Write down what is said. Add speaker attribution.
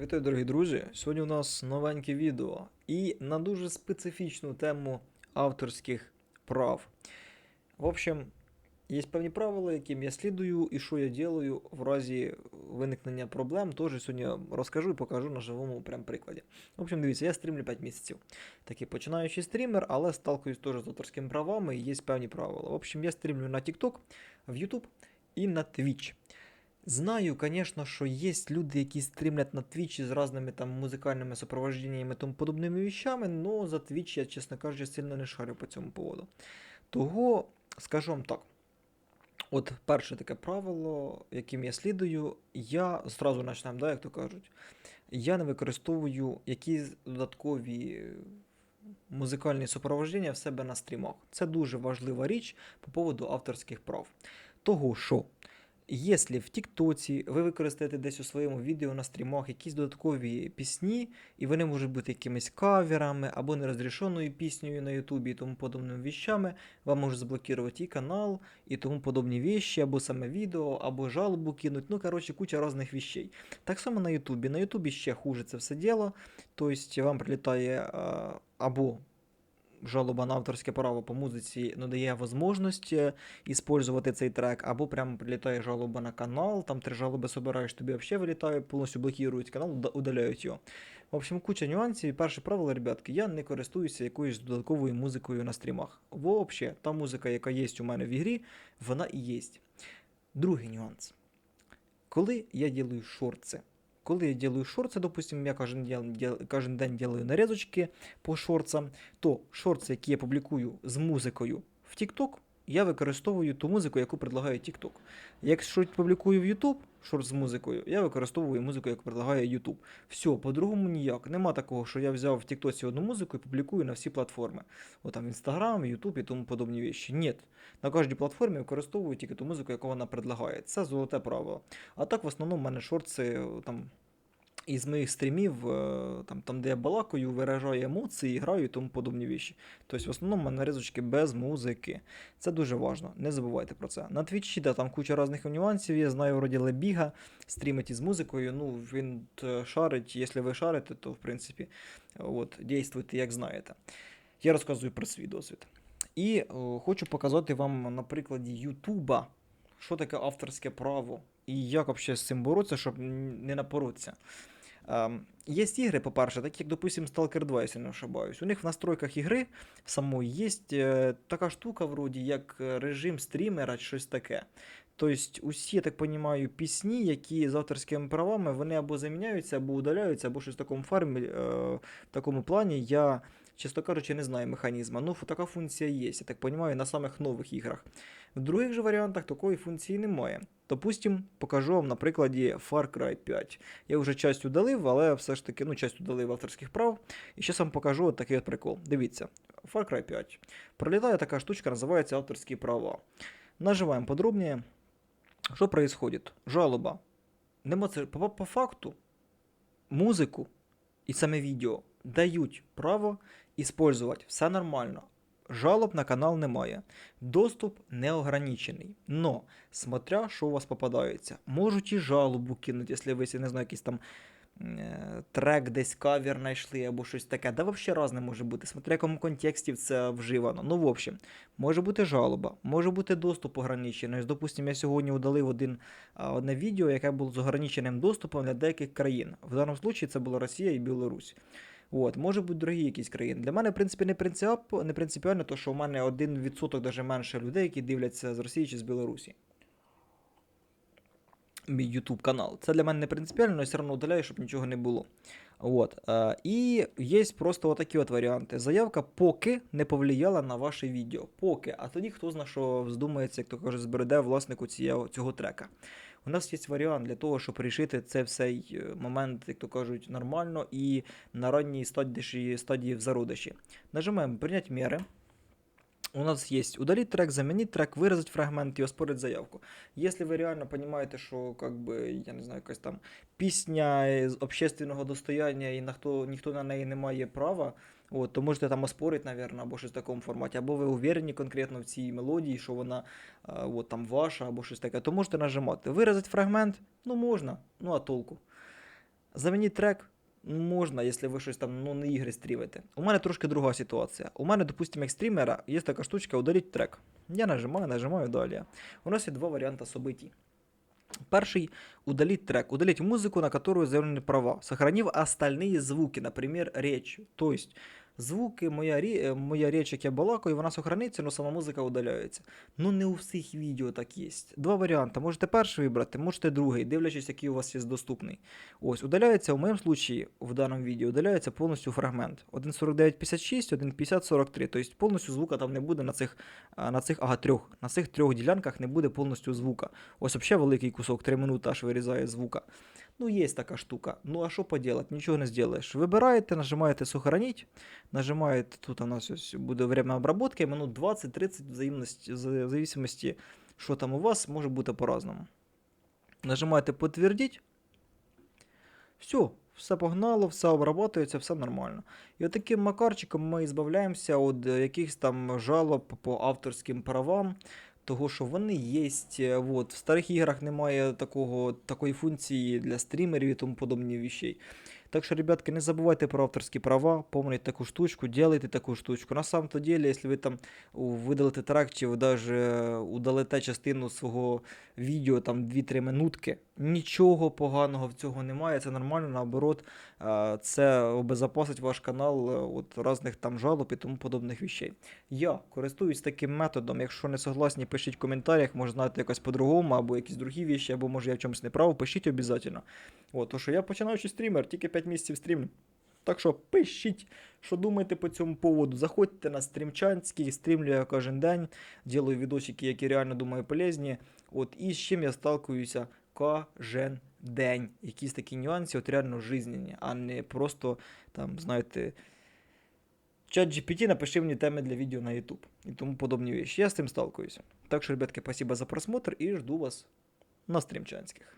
Speaker 1: Вітаю, дорогі друзі! Сьогодні у нас новеньке відео і на дуже специфічну тему авторських прав. В общем, є певні правила, яким я слідую і що я ділаю в разі виникнення проблем. Тож сьогодні розкажу і покажу на живому прям прикладі. В общем, дивіться, я стрімлю 5 місяців. Такий починаючий стрімер, але сталкуюсь теж з авторськими правами і є певні правила. В общем, я стрімлю на TikTok, в YouTube і на Twitch. Знаю, конечно, що є люди, які стрімлять на Твічі з різними там музикальними супроводженнями і тому подобними вещами, но за Твіч я, чесно кажучи, сильно не шарю по цьому поводу. Того, скажу вам так. От перше таке правило, яким я слідую, я зразу почнемо, да, як то кажуть, я не використовую якісь додаткові музикальні супроводження в себе на стрімах. Це дуже важлива річ по поводу авторських прав. Того, що Якщо в Тіктоці ви використаєте десь у своєму відео на стрімах якісь додаткові пісні, і вони можуть бути якимись каверами або нерозрішеною піснею на Ютубі і тому подобними віщами, вам можуть заблокувати і канал, і тому подобні віщі, або саме відео, або жалобу кинуть. Ну, коротше, куча різних віщей. Так само на Ютубі. На Ютубі ще хуже це все діло. Тобто вам прилітає або жалоба на авторське право по музиці надає можливість использувати цей трек, або прямо прилітає жалоба на канал, там три жалоби собираєш, тобі взагалі вилітає, повністю блокують канал, удаляють його. В общем, куча нюансів. І перше правило, ребятки, я не користуюся якоюсь додатковою музикою на стрімах. Взагалі, та музика, яка є у мене в ігрі, вона і є. Другий нюанс. Коли я ділаю шорти, коли я делаю шорти, допустим, я кожен день, кожен день делаю нарізочки по шорцам, то шорти, які я публікую з музикою в TikTok, я використовую ту музику, яку предлагає TikTok. Якщо публікую в YouTube шорт з музикою, я використовую музику, яку предлагає YouTube. Все, по-другому ніяк. Нема такого, що я взяв в TikTok одну музику і публікую на всі платформи. От там Instagram, YouTube і тому подобні вещі. Ні. На кожній платформі використовую тільки ту музику, яку вона предлагає. Це золоте правило. А так, в основному, в мене шорти там. Із моїх стрімів, е, там, там, де я балакаю, виражаю емоції, граю і тому подобні віші. Тобто, в основному в мене ризочки без музики. Це дуже важливо, не забувайте про це. На твічі, да, там куча різних нюансів, я знаю, вроді Лебіга стрімить із музикою. Ну, він е, шарить, якщо ви шарите, то в принципі от, дійствуйте, як знаєте. Я розказую про свій досвід. І о, хочу показати вам на прикладі Ютуба, що таке авторське право і як взагалі з цим боротися, щоб не напоротися. Ем, є ігри, по-перше, так як, допустим, Stalker 2, якщо не ошибаюсь. У них в настройках ігри самої є е, така штука, вроді, як е, режим стрімера, чи щось таке. Тобто, усі, я так розумію, пісні, які з авторськими правами, вони або заміняються, або удаляються, або щось в такому фармі, е, в такому плані. Я, чесно кажучи, не знаю механізму. Ну, така функція є, я так розумію, на самих нових іграх. В других же варіантах такої функції немає. Допустим, покажу вам на прикладі Far Cry 5. Я вже часть удалив, але все ж таки, ну, часть удалив авторських прав. І зараз вам покажу от такий от прикол. Дивіться, Far Cry 5. Пролітає така штучка, називається авторські права. Нажимаємо подробніше. Що происходит? Жалоба. Нема це по, по факту музику і саме відео дають право использовать. Все нормально. Жалоб на канал немає. Доступ неограничений. Но, смотря, що у вас попадається, можуть і жалобу кинути, якщо ви не знаю, якийсь там е, трек, десь кавер знайшли або щось таке. Да взагалі різне може бути, смотря в якому контексті це вживано. Ну, в общем, може бути жалоба, може бути доступ ограничений. Допустимо, я сьогодні удалив один, одне відео, яке було з ограниченим доступом для деяких країн. В даному випадку це була Росія і Білорусь. От, може бути другі якісь країни. Для мене, в принципі, не, принцип, не принципіально, то що у мене один відсоток даже менше людей, які дивляться з Росії чи з Білорусі. Мій YouTube канал. Це для мене не принципіально, але все одно удаляю, щоб нічого не було. От. Е, і є просто отакі от варіанти. Заявка поки не повлияла на ваше відео. Поки. А тоді хто зна, що вздумається, як то кажуть, збереде власнику цього трека. У нас є варіант для того, щоб рішити це цей е, момент, як то кажуть, нормально і на ранній стадії, стадії в зародиші. Нажимаємо прийняти міри. У нас есть удалить трек, заменить трек, вырезать фрагмент и оспорить заявку. Если вы реально понимаете, що как би, я не знаю, якась там пісня з общественного достояння і ніхто, ніхто на неї не має права, от, то можете там оспорити, наверное, або щось в такому форматі, або ви уверені конкретно в цій мелодії, що вона а, от, там ваша, або щось таке, то можете нажимати. Виразити фрагмент, ну можна, ну а толку. Замініть трек можна, якщо ви щось там ну, не ігри стрімите. У мене трошки друга ситуація. У мене, допустимо, як стрімера, є така штучка удаліть трек. Я нажимаю, нажимаю далі. У нас є два варіанти событий. Перший – удалить трек, удалить музыку, на которую заявлены права, сохранив остальные звуки, например, речь. То есть звуки, моя, рі- е, моя річ, як я балакаю, вона сохраниться, але сама музика удаляється. Ну не у всіх відео так є. Два варіанти. Можете перший вибрати, можете другий, дивлячись, який у вас є доступний. Ось, удаляється, в моєму случаї, в даному відео, удаляється повністю фрагмент. 1.49.56, 1.50.43. Тобто повністю звука там не буде на цих, на цих ага, трьох. На цих трьох ділянках не буде повністю звука. Ось взагалі великий кусок, 3 минути аж вирізає звука. Ну, є така штука. Ну, а що поделать? Нічого не зробиш. Вибираєте, нажимаєте сохранить, нажимаєте, тут у нас ось буде время обработки, минут 20-30 в зависимості, що там у вас, може бути по-разному. Нажимаєте підтвердіть. Все, все погнало, все обрабатується, все нормально. І от таким макарчиком ми збавляємося від е, якихось там жалоб по авторським правам, того, що вони є. Вот. В старих іграх немає такого, такої функції для стрімерів і тому подобні вещей. Так що, ребятки, не забувайте про авторські права, помните таку штучку, делайте таку штучку. На самом то деле, якщо ви там видалите трек, чи даже удалите частину свого відео, там 2-3 минутки, нічого поганого в цього немає, це нормально, наоборот, е, це обезопасить ваш канал е, від різних там жалоб і тому подобних вещей. Я користуюсь таким методом. Якщо не согласні, пишіть в коментарях, може знаєте якось по-другому, або якісь другі вещи, або може я в чомусь не прав, пишіть обов'язково. От, то що я починаючий стрімер, тільки 5 місяців стрімлю. Так що пишіть, що думаєте по цьому поводу. Заходьте на стрімчанський, стрімлю кожен день, ділаю відосики, які реально думаю полезні. От і з чим я сталкуюся кожен день. Якісь такі нюанси, от реально жизненні, а не просто там, знаєте. Чат GPT напиши мені теми для відео на YouTube і тому подобні вещи. Я з цим сталкуюся. Так що, ребятки, спасибо за просмотр і жду вас на стрімчанських.